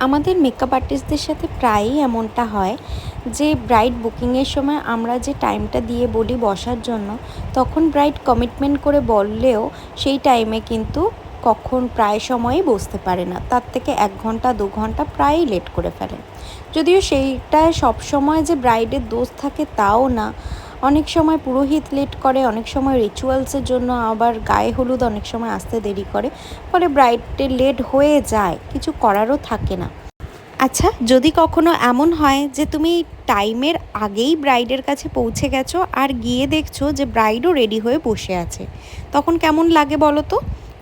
আমাদের মেকআপ আর্টিস্টদের সাথে প্রায়ই এমনটা হয় যে ব্রাইড বুকিংয়ের সময় আমরা যে টাইমটা দিয়ে বলি বসার জন্য, তখন ব্রাইড কমিটমেন্ট করে বললেও সেই টাইমে কিন্তু কখন প্রায় সময়ই বসতে পারে না। তার থেকে এক ঘণ্টা, দু ঘণ্টা প্রায়ই লেট করে ফেলে। যদিও সেইটা সবসময় যে ব্রাইডের দোষ থাকে তাও না অনেক সময় পুরোহিত লেট করে, অনেক সময় রিচুয়ালসের জন্য আবার গায়ে হলুদ অনেক সময় আসতে দেরি করে, ফলে ব্রাইডের লেট হয়ে যায়, কিছু করারও থাকে না। আচ্ছা যদি কখনো এমন হয় যে তুমি টাইমের আগেই ব্রাইডের কাছে পৌঁছে গেছো আর গিয়ে দেখছ যে ব্রাইডও রেডি হয়ে বসে আছে, তখন কেমন লাগে বলো তো?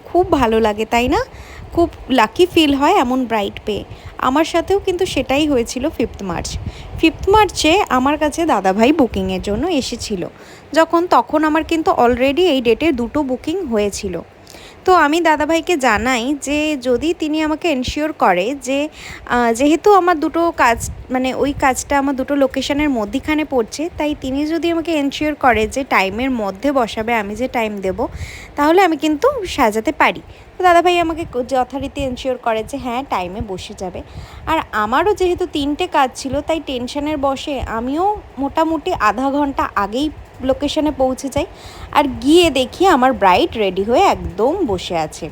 খুব ভালো লাগে, তাই না? খুব লাকি ফিল হয় এমন ব্রাইড পেয়ে। আমার সাথেও কিন্তু সেটাই হয়েছিল ফিফথ মার্চ ফিফথ মার্চে আমার কাছে দাদাভাই বুকিংয়ের জন্য এসেছিল। যখন তখন আমার কিন্তু অলরেডি এই ডেটে দুটো বুকিং হয়েছিল। তো আমি দাদাভাইকে জানাই যে যদি তিনি আমাকে এনশিওর করে যে যেহেতু আমার দুটো কাজ মানে ওই কাজটা আমার দুটো লোকেশনের মধ্যিখানে পড়ছে, তাই তিনি যদি আমাকে এনশিওর করে যে টাইমের মধ্যে বসাবে, আমি যে টাইম দেব, তাহলে আমি কিন্তু সাজাতে পারি। তো দাদাভাই আমাকে যথারীতি এনশিওর করে যে হ্যাঁ টাইমে বসে যাবে। আর আমারও যেহেতু তিনটে কাজ ছিল, তাই টেনশনের বসে আমিও মোটামুটি আধা ঘণ্টা আগেই লোকেশনে পৌঁছে যাই আর গিয়ে দেখি আমার ব্রাইট রেডি হয়ে একদম বসে আছে।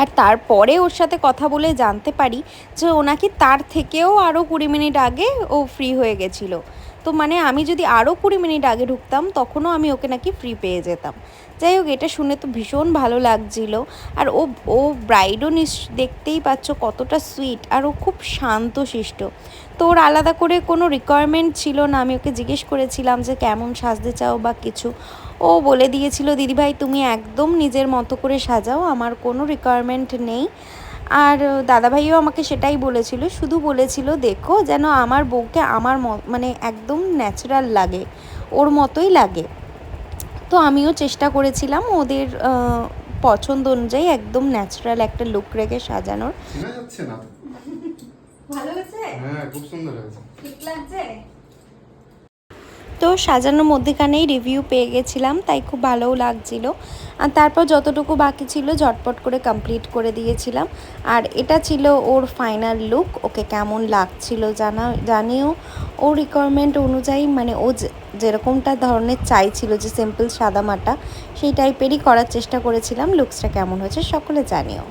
আর তারপরে ওর সাথে কথা বলে জানতে পারি যে ও নাকি তার থেকেও আরও কুড়ি মিনিট আগে ও ফ্রি হয়ে গেছিল। তো মানে আমি যদি আরও কুড়ি মিনিট আগে ঢুকতাম, তখনও আমি ওকে নাকি ফ্রি পেয়ে যেতাম। যাই হোক, এটা শুনে তো ভীষণ ভালো লাগছিল। আর ও ও ব্রাইডও নিস দেখতেই পাচ্ছ কতটা সুইট আর ও খুব শান্ত শিষ্ট তো ওর আলাদা করে কোনো রিকোয়ারমেন্ট ছিল না। আমি ওকে জিজ্ঞেস করেছিলাম যে, কেমন সাজতে চাও বা কিছু? ও বলে দিয়েছিল, দিদিভাই, তুমি একদম নিজের মতো করে সাজাও, আমার কোনো রিকোয়ারমেন্ট নেই। আর দাদাভাইও আমাকে সেটাই বলেছিল শুধু বলেছিল দেখো যেন আমার বউকে আমার ম- মানে একদম ন্যাচারাল লাগে ওর মতোই লাগে। তো আমিও চেষ্টা করেছিলাম ওদের পছন্দ অনুযায়ী একদম ন্যাচারাল একটা লুক রেখে সাজানোর। চেনা যাচ্ছে না? ভালো হয়েছে? হ্যাঁ খুব সুন্দর হয়েছে। ঠিক লাগছে? তো সাজানোর মধ্যেখানেই রিভিউ পেয়ে গেছিলাম, তাই খুব ভালোও লাগছিল। আর তারপর যতটুকু বাকি ছিল ঝটপট করে কমপ্লিট করে দিয়েছিলাম। আর এটা ছিল ওর ফাইনাল লুক ওকে কেমন লাগছিল জানা, জানিও। ও রিকোয়ারমেন্ট অনুযায়ী মানে ও যেরকমটা ধরনের চাইছিল যে সিম্পল সাদামাটা, সেই টাইপেরই করার চেষ্টা করেছিলাম লুকসটা কেমন হয়েছে সকলে জানিও।